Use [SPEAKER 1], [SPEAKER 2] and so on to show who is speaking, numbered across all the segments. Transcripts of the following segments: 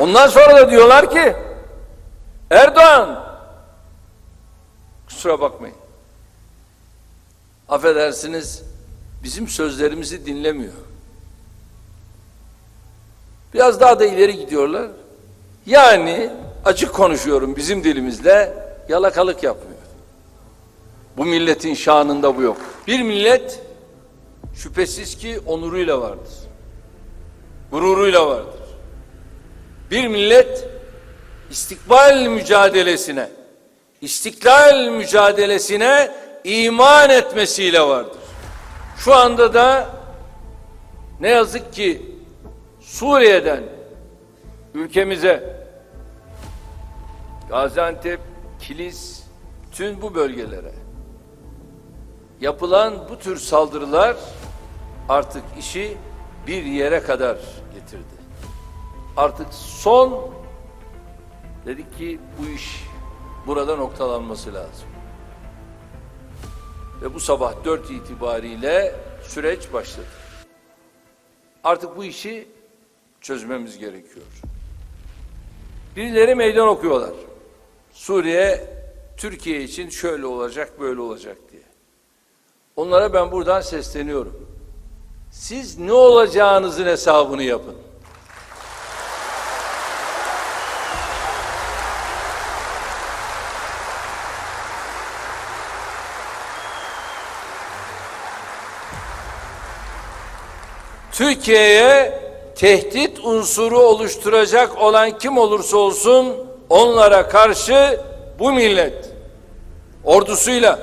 [SPEAKER 1] Ondan sonra da diyorlar ki Erdoğan kusura bakmayın. Affedersiniz bizim sözlerimizi dinlemiyor. Biraz daha da ileri gidiyorlar. Yani açık konuşuyorum bizim dilimizle yalakalık yapmıyor. Bu milletin şanında bu yok. Bir millet şüphesiz ki onuruyla vardır. Gururuyla vardır. Bir millet istikbal mücadelesine, istiklal mücadelesine iman etmesiyle vardır. Şu anda da ne yazık ki Suriye'den ülkemize Gaziantep, Kilis, tüm bu bölgelere yapılan bu tür saldırılar artık işi bir yere kadar getirdi. Artık son dedik ki bu iş burada noktalanması lazım. Ve bu sabah dört itibariyle süreç başladı. Artık bu işi çözmemiz gerekiyor. Birileri meydan okuyorlar. Suriye Türkiye için şöyle olacak, böyle olacak diye. Onlara ben buradan sesleniyorum. Siz ne olacağınızın hesabını yapın. Türkiye'ye tehdit unsuru oluşturacak olan kim olursa olsun onlara karşı bu millet ordusuyla,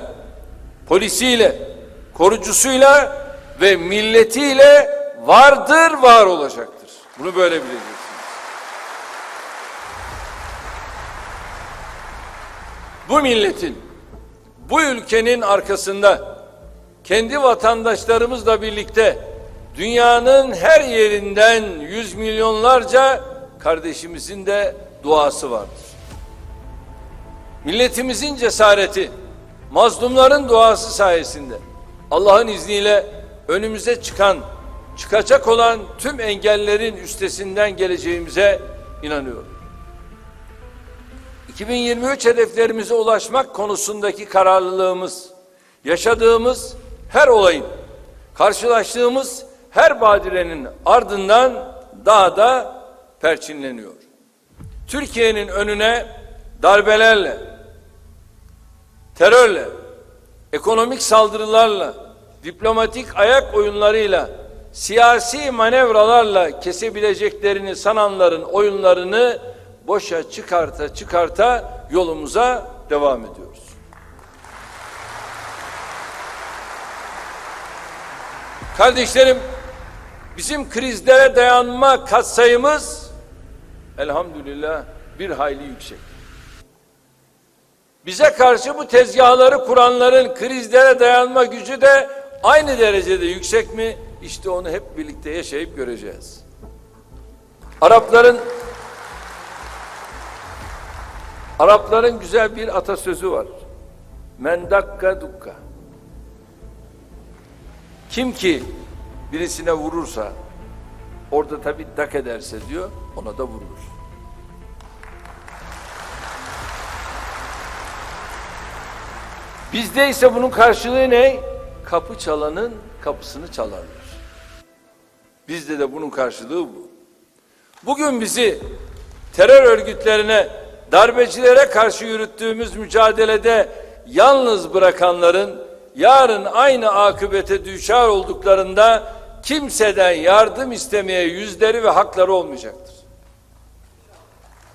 [SPEAKER 1] polisiyle, korucusuyla ve milletiyle vardır var olacaktır. Bunu böyle bileceksiniz. Bu milletin, bu ülkenin arkasında kendi vatandaşlarımızla birlikte dünyanın her yerinden yüz milyonlarca kardeşimizin de duası vardır. Milletimizin cesareti, mazlumların duası sayesinde Allah'ın izniyle önümüze çıkan, çıkacak olan tüm engellerin üstesinden geleceğimize inanıyorum. 2023 hedeflerimize ulaşmak konusundaki kararlılığımız, yaşadığımız her olayın, karşılaştığımız her badirenin ardından daha da perçinleniyor. Türkiye'nin önüne darbelerle, terörle, ekonomik saldırılarla, diplomatik ayak oyunlarıyla, siyasi manevralarla kesebileceklerini sananların oyunlarını boşa çıkarta çıkarta yolumuza devam ediyoruz. Kardeşlerim, bizim krizlere dayanma katsayımız elhamdülillah bir hayli yüksek. Bize karşı bu tezgahları kuranların krizlere dayanma gücü de aynı derecede yüksek mi? İşte onu hep birlikte yaşayıp göreceğiz. Arapların Arapların güzel bir atasözü var. Mendakka dukka. Kim ki birisine vurursa orada tabi dak ederse diyor ona da vurulur. Bizde ise bunun karşılığı ne? Kapı çalanın kapısını çalarlar. Bizde de bunun karşılığı bu. Bugün bizi terör örgütlerine, darbecilere karşı yürüttüğümüz mücadelede yalnız bırakanların yarın aynı akıbete düşar olduklarında kimseden yardım istemeye yüzleri ve hakları olmayacaktır.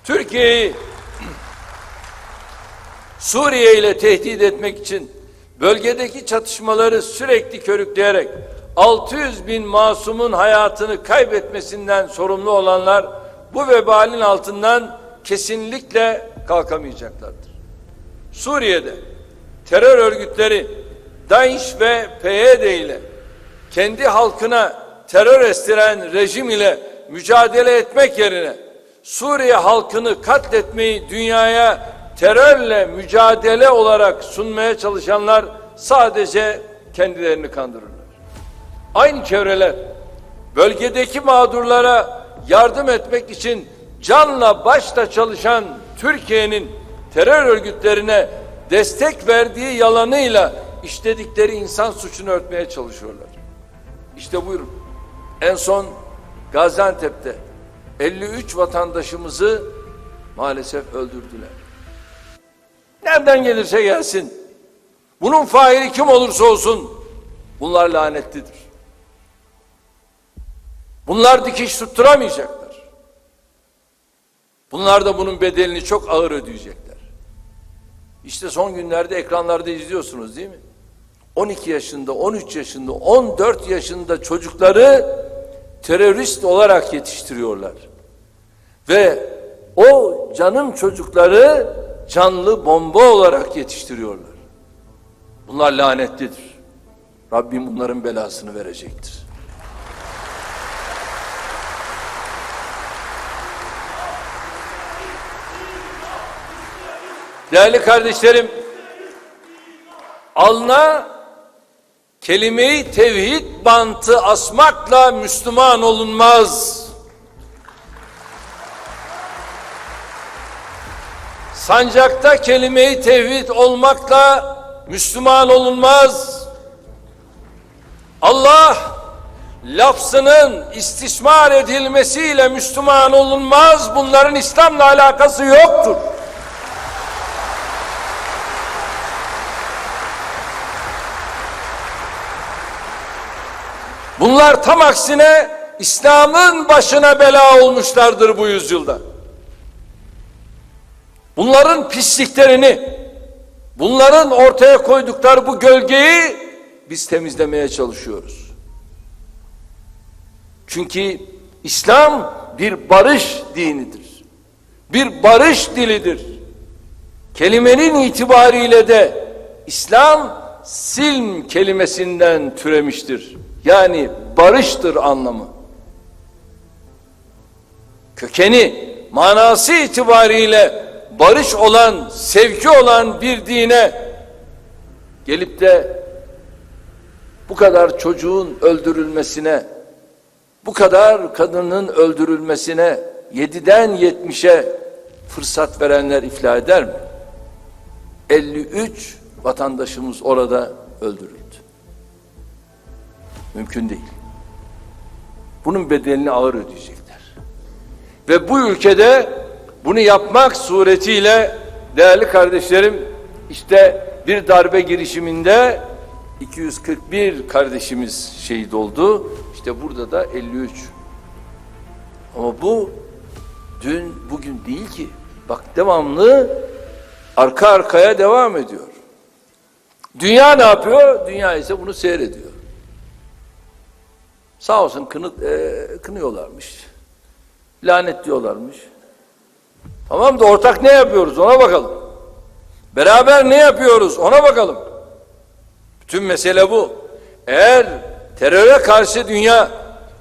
[SPEAKER 1] Türkiye'yi Suriye ile tehdit etmek için bölgedeki çatışmaları sürekli körükleyerek 600 bin masumun hayatını kaybetmesinden sorumlu olanlar bu vebalin altından kesinlikle kalkamayacaklardır. Suriye'de terör örgütleri DAEŞ ve PYD ile kendi halkına terör estiren rejim ile mücadele etmek yerine Suriye halkını katletmeyi dünyaya terörle mücadele olarak sunmaya çalışanlar sadece kendilerini kandırırlar. Aynı çevreler bölgedeki mağdurlara yardım etmek için canla başla çalışan Türkiye'nin terör örgütlerine destek verdiği yalanıyla işledikleri insan suçunu örtmeye çalışıyorlar. İşte buyurun. En son Gaziantep'te 53 vatandaşımızı maalesef öldürdüler. Nereden gelirse gelsin. Bunun faili kim olursa olsun bunlar lanetlidir. Bunlar dikiş tutturamayacaklar. Bunlar da bunun bedelini çok ağır ödeyecekler. İşte son günlerde ekranlarda izliyorsunuz değil mi? 12 yaşında, 13 yaşında, 14 yaşında çocukları terörist olarak yetiştiriyorlar. Ve o canım çocukları canlı bomba olarak yetiştiriyorlar. Bunlar lanetlidir. Rabbim bunların belasını verecektir. Değerli kardeşlerim, alna kelimeyi tevhid bantı asmakla Müslüman olunmaz. Sancakta kelimeyi tevhid olmakla Müslüman olunmaz. Allah lafzının istismar edilmesiyle Müslüman olunmaz. Bunların İslam'la alakası yoktur. Bunlar tam aksine İslam'ın başına bela olmuşlardır bu yüzyılda. Bunların pisliklerini, bunların ortaya koydukları bu gölgeyi biz temizlemeye çalışıyoruz. Çünkü İslam bir barış dinidir. Bir barış dilidir. Kelimenin itibariyle de İslam silm kelimesinden türemiştir. Yani barıştır anlamı. Kökeni, manası itibariyle barış olan, sevgi olan bir dine gelip de bu kadar çocuğun öldürülmesine, bu kadar kadının öldürülmesine, yediden yetmişe fırsat verenler iflah eder mi? 53 vatandaşımız orada öldürüldü. Mümkün değil. Bunun bedelini ağır ödeyecekler. Ve bu ülkede bunu yapmak suretiyle değerli kardeşlerim işte bir darbe girişiminde 241 kardeşimiz şehit oldu. İşte burada da 53. Ama bu dün bugün değil ki. Bak devamlı arka arkaya devam ediyor. Dünya ne yapıyor? Dünya ise bunu seyrediyor. Sağ olsun kını, e, kınıyorlarmış. Lanet diyorlarmış. Tamam da ortak ne yapıyoruz ona bakalım. Beraber ne yapıyoruz ona bakalım. Bütün mesele bu. Eğer teröre karşı dünya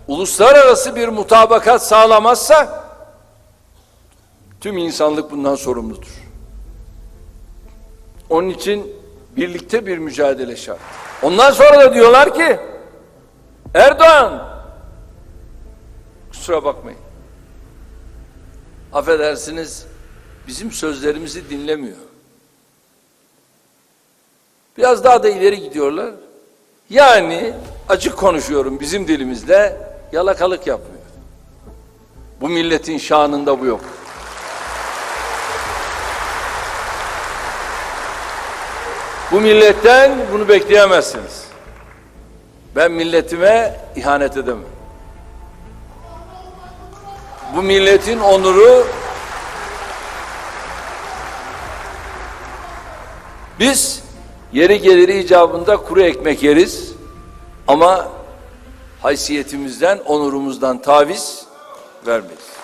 [SPEAKER 1] uluslararası bir mutabakat sağlamazsa tüm insanlık bundan sorumludur. Onun için birlikte bir mücadele şart. Ondan sonra da diyorlar ki Erdoğan kusura bakmayın affedersiniz bizim sözlerimizi dinlemiyor. Biraz daha da ileri gidiyorlar. Yani açık konuşuyorum bizim dilimizde yalakalık yapmıyor. Bu milletin şanında bu yok. Bu milletten bunu bekleyemezsiniz. Ben milletime ihanet edemem. Bu milletin onuru biz yeri geliri icabında kuru ekmek yeriz ama haysiyetimizden, onurumuzdan taviz vermeyiz.